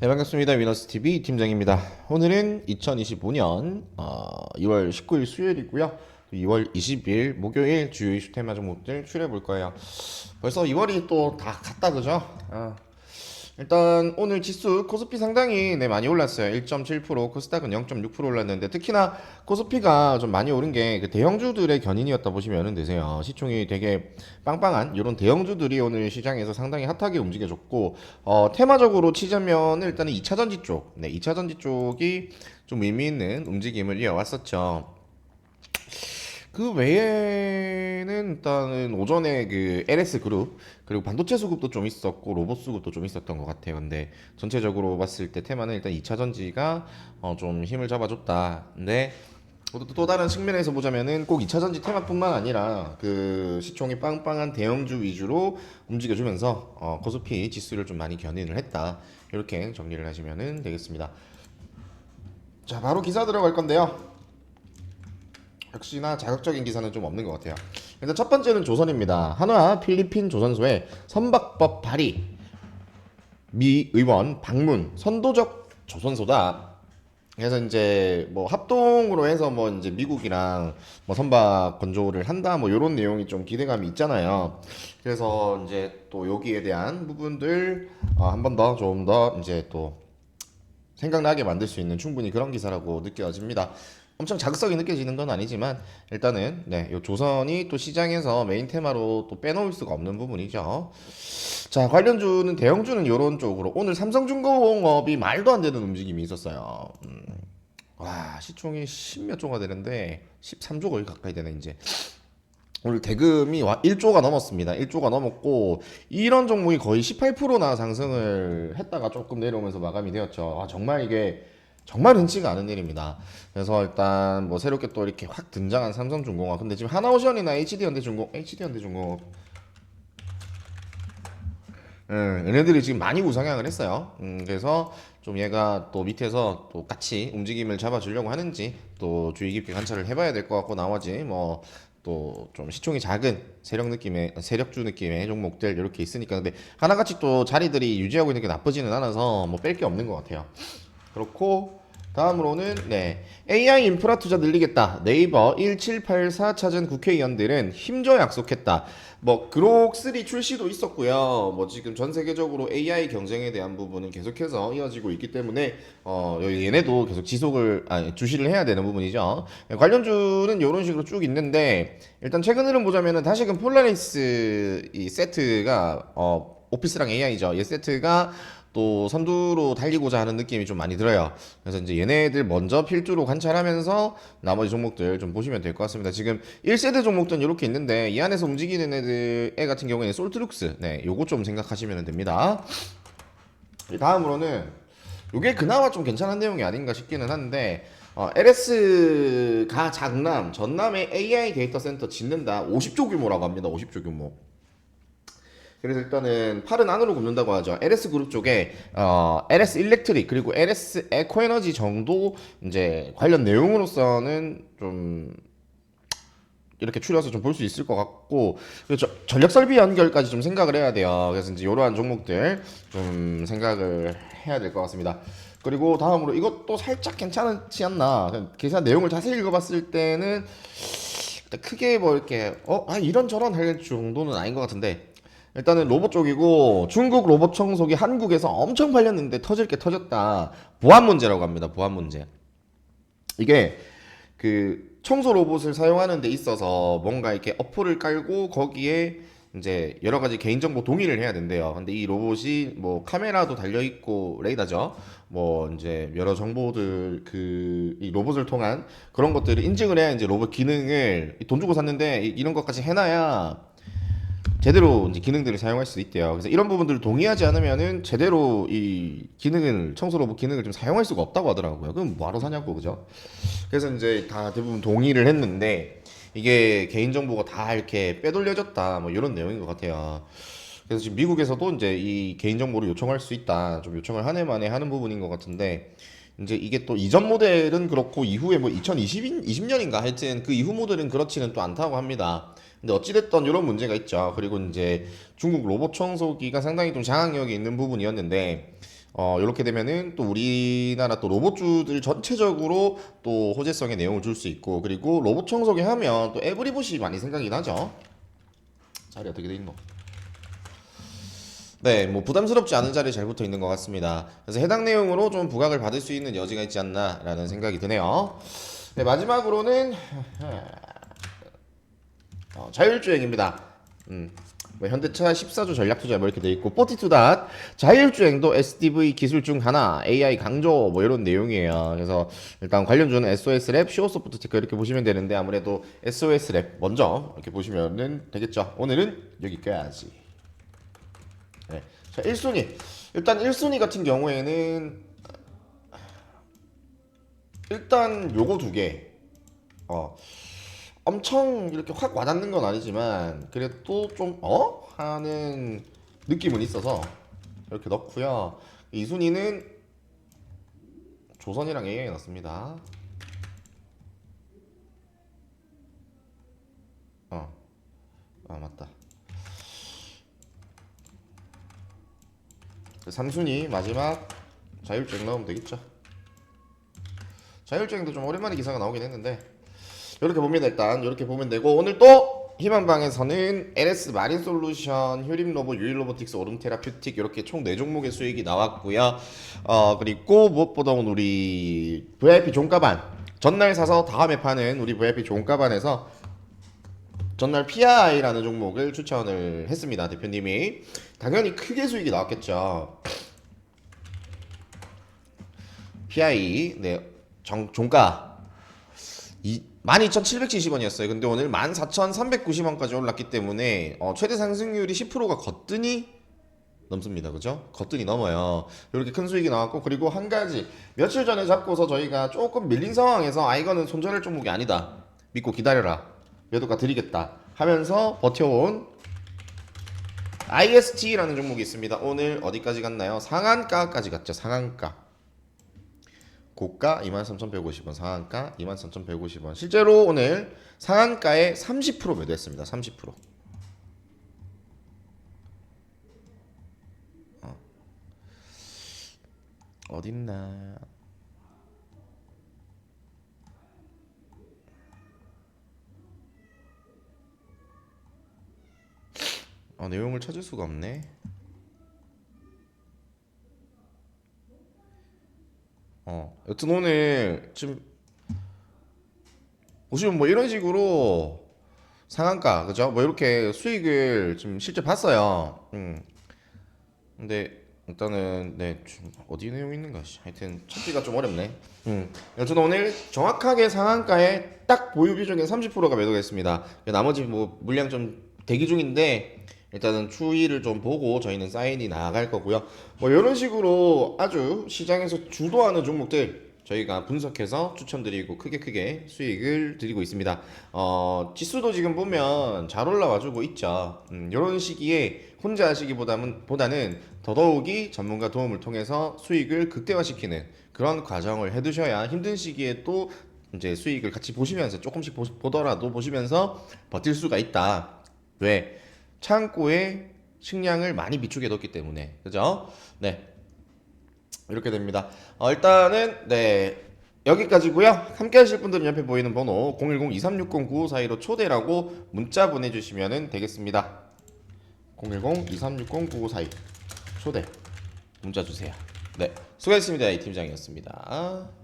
네 반갑습니다 위너스 TV 팀장입니다. 오늘은 2025년 어, 2월 19일 수요일이고요. 2월 20일 목요일 주요 이슈 테마 종목들 추려해 볼 거예요. 벌써 2월이 또 다 갔다 그죠? 어. 일단 오늘 지수 코스피 상당히 네, 많이 올랐어요. 1.7% 코스닥은 0.6% 올랐는데 특히나 코스피가 좀 많이 오른 게 그 대형주들의 견인이었다 보시면 되세요. 시총이 되게 빵빵한 이런 대형주들이 오늘 시장에서 상당히 핫하게 움직여줬고 어, 테마적으로 치자면 일단은 2차 전지 쪽, 네, 2차 전지 쪽이 좀 의미 있는 움직임을 이어왔었죠. 그 외에는 일단은 오전에 그 LS 그룹 그리고 반도체 수급도 좀 있었고 로봇 수급도 좀 있었던 것 같아요. 근데 전체적으로 봤을 때 테마는 일단 2차 전지가 어, 좀 힘을 잡아줬다. 근데 또, 또 다른 측면에서 보자면은 꼭 2차 전지 테마뿐만 아니라 그 시총이 빵빵한 대형주 위주로 움직여주면서 어, 코스피 지수를 좀 많이 견인을 했다. 이렇게 정리를 하시면 되겠습니다. 자 바로 기사 들어갈 건데요. 역시나 자극적인 기사는 좀 없는 것 같아요. 일단 첫 번째는 조선입니다. 한화 필리핀 조선소의 선박법 발의 미 의원 방문 선도적 조선소다. 그래서 이제 뭐 합동으로 해서 뭐 이제 미국이랑 뭐 선박 건조를 한다 뭐 이런 내용이 좀 기대감이 있잖아요. 그래서 이제 또 여기에 대한 부분들 어, 한번 더 좀 더 이제 또 생각나게 만들 수 있는 충분히 그런 기사라고 느껴집니다. 엄청 자극성이 느껴지는 건 아니지만 일단은 네, 요 조선이 또 시장에서 메인 테마로 또 빼놓을 수가 없는 부분이죠. 자, 관련주는 대형주는 이런 쪽으로 오늘 삼성중공업이 말도 안 되는 움직임이 있었어요. 음, 와, 시총이 10몇 조가 되는데 13조 거의 가까이 되네 이제. 오늘 대금이 와 1조가 넘었습니다. 1조가 넘었고 이런 종목이 거의 18%나 상승을 했다가 조금 내려오면서 마감이 되었죠. 아, 정말 이게 정말 흔치가 않은 일입니다. 그래서 일단 뭐 새롭게 또 이렇게 확 등장한 삼성중공업 근데 지금 하나오션이나 HD현대중공 HD현대중공업 음, 얘네들이 지금 많이 우상향을 했어요. 음, 그래서 좀 얘가 또 밑에서 또 같이 움직임을 잡아주려고 하는지 또 주의 깊게 관찰을 해봐야 될 것 같고 나머지 뭐 또좀 시총이 작은 세력 느낌의 세력주 느낌의 종목들 이렇게 있으니까 근데 하나같이 또 자리들이 유지하고 있는 게 나쁘지는 않아서 뭐 뺄 게 없는 것 같아요. 그렇고 다음으로는 네. AI 인프라 투자 늘리겠다. 네이버 1784 찾은 국회의원들은 힘줘 약속했다. 뭐 그록 3 출시도 있었고요. 뭐 지금 전 세계적으로 AI 경쟁에 대한 부분은 계속해서 이어지고 있기 때문에 어 얘네도 계속 지속을 아니 주시를 해야 되는 부분이죠. 네, 관련주는 이런 식으로 쭉 있는데 일단 최근 흐름 보자면은 다시금 폴라리스 이 세트가 어 오피스랑 AI죠. 이 세트가 또 선두로 달리고자 하는 느낌이 좀 많이 들어요. 그래서 이제 얘네들 먼저 필두로 관찰하면서 나머지 종목들 좀 보시면 될 것 같습니다. 지금 1세대 종목들은 이렇게 있는데 이 안에서 움직이는 애들 애 같은 경우에는 솔트룩스 네, 요거 좀 생각하시면 됩니다. 다음으로는 요게 그나마 좀 괜찮은 내용이 아닌가 싶기는 한데 어, LS가 장남 전남의 AI 데이터 센터 짓는다 50조 규모라고 합니다. 50조 규모. 그래서 일단은 팔은 안으로 굽는다고 하죠. LS 그룹 쪽에 어, LS 일렉트릭 그리고 LS 에코에너지 정도 이제 관련 내용으로서는 좀 이렇게 추려서 좀 볼 수 있을 것 같고 저- 전력 설비 연결까지 좀 생각을 해야 돼요. 그래서 이제 이러한 종목들 좀 생각을 해야 될 것 같습니다. 그리고 다음으로 이것도 살짝 괜찮지 않나 계산 내용을 자세히 읽어봤을 때는 크게 뭐 이렇게 어 아 이런 저런 할 정도는 아닌 것 같은데 일단은 로봇 쪽이고 중국 로봇 청소기 한국에서 엄청 팔렸는데 터질 게 터졌다. 보안 문제라고 합니다. 보안 문제. 이게 그 청소 로봇을 사용하는 데 있어서 뭔가 이렇게 어플을 깔고 거기에 이제 여러 가지 개인정보 동의를 해야 된대요. 근데 이 로봇이 뭐 카메라도 달려 있고 레이더죠. 뭐 이제 여러 정보들 그 이 로봇을 통한 그런 것들을 인증을 해야 이제 로봇 기능을 돈 주고 샀는데 이- 이런 것까지 해놔야 제대로 이제 기능들을 사용할 수 있대요. 그래서 이런 부분들을 동의하지 않으면은 제대로 이 기능을 청소 로봇 기능을 좀 사용할 수가 없다고 하더라고요. 그럼 뭐하러 사냐고 그죠? 그래서 이제 다 대부분 동의를 했는데 이게 개인 정보가 다 이렇게 빼돌려졌다 뭐 이런 내용인 것 같아요. 그래서 지금 미국에서도 이제 이 개인 정보를 요청할 수 있다 좀 요청을 한 해 만에 하는 부분인 것 같은데 이제 이게 또 이전 모델은 그렇고 이후에 뭐 2020, 20년인가 하여튼 그 이후 모델은 그렇지는 또 않다고 합니다. 근데 어찌됐던 이런 문제가 있죠. 그리고 이제 중국 로봇 청소기가 상당히 좀 장악력이 있는 부분이었는데 어, 이렇게 되면은 또 우리나라 또 로봇주들 전체적으로 또 호재성의 내용을 줄 수 있고 그리고 로봇 청소기 하면 또 에브리봇이 많이 생각이 나죠. 자리 어떻게 돼 있노? 네, 뭐 부담스럽지 않은 자리에 잘 붙어 있는 것 같습니다. 그래서 해당 내용으로 좀 부각을 받을 수 있는 여지가 있지 않나라는 생각이 드네요. 네, 마지막으로는 어, 자율주행입니다. 음, 뭐 현대차 14조 전략 투자 뭐 이렇게 돼 있고 42닷 자율주행도 SDV 기술 중 하나 AI 강조 뭐 이런 내용이에요. 그래서 일단 관련주는 SOS 랩, 쇼소프트 테크 이렇게 보시면 되는데 아무래도 SOS 랩 먼저 이렇게 보시면은 되겠죠. 오늘은 여기까지. 네. 자, 1순위. 일단 1순위 같은 경우에는 일단 요거 두 개. 어. 엄청 이렇게 확 와닿는 건 아니지만 그래도 좀 어? 하는 느낌은 있어서 이렇게 넣고요. 이 순위는 조선이랑 AI 넣습니다. 어. 아, 맞다. 3순위 마지막 자율주행 넣으면 되겠죠. 자율주행도 좀 오랜만에 기사가 나오긴 했는데 이렇게 봅니다 일단 이렇게 보면 되고 오늘 또 희망방에서는 LS 마린 솔루션, 효림 로봇, 유일 로보틱스, 오름 테라퓨틱 이렇게 총 4종목의 수익이 나왔고요. 어 그리고 무엇보다 우리 VIP 종가반 전날 사서 다음에 파는 우리 VIP 종가반에서 전날 PI라는 종목을 추천을 했습니다 대표님이 당연히 크게 수익이 나왔겠죠. PI 네 정, 종가 이 12,770원이었어요. 근데 오늘 14,390원까지 올랐기 때문에 어, 최대 상승률이 10%가 거뜬히 넘습니다. 그죠? 거뜬히 넘어요. 이렇게 큰 수익이 나왔고 그리고 한 가지 며칠 전에 잡고서 저희가 조금 밀린 상황에서 아 이거는 손절할 종목이 아니다. 믿고 기다려라. 매도가 드리겠다 하면서 버텨온 IST라는 종목이 있습니다. 오늘 어디까지 갔나요? 상한가까지 갔죠. 상한가. 고가 23,150원, 상한가 23,150원. 실제로 오늘 상한가에 30% 매도했습니다. 30%. 어. 어딨나? 어, 내용을 찾을 수가 없네. 어, 여튼 오늘 지금 보시면 뭐 이런 식으로 상한가 그죠? 뭐 이렇게 수익을 지금 실제 봤어요. 음. 근데 일단은 네 지금 어디 내용 있는가? 씨. 하여튼 찾기가 좀 어렵네. 음. 여튼 오늘 정확하게 상한가에 딱 보유 비중의 30%가 매도됐습니다. 나머지 뭐 물량 좀 대기 중인데 일단은 추이를 좀 보고 저희는 사인이 나갈 거고요. 뭐 이런 식으로 아주 시장에서 주도하는 종목들 저희가 분석해서 추천드리고 크게 크게 수익을 드리고 있습니다. 어, 지수도 지금 보면 잘 올라와주고 있죠. 음, 이런 시기에 혼자 하시기보다는 보다는 더더욱이 전문가 도움을 통해서 수익을 극대화시키는 그런 과정을 해두셔야 힘든 시기에 또 이제 수익을 같이 보시면서 조금씩 보, 보더라도 보시면서 버틸 수가 있다. 왜? 창고에 식량을 많이 비축해 뒀기 때문에 그죠? 네 이렇게 됩니다. 어, 일단은 네 여기까지고요. 함께 하실 분들은 옆에 보이는 번호 010-2360-9542로 초대라고 문자 보내주시면 되겠습니다. 010-2360-9542 초대 문자 주세요. 네 수고했습니다. 이 팀장이었습니다.